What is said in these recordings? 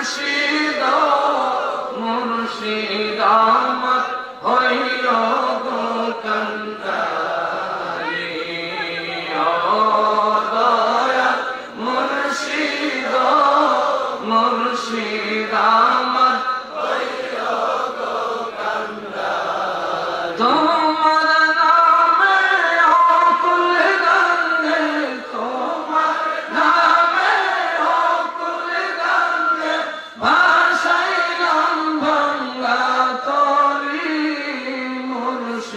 মুর্শিদ মুর্শিদ আমার হইল কান্তা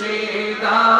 মুর্শিদা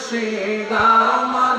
মুর্শিদামান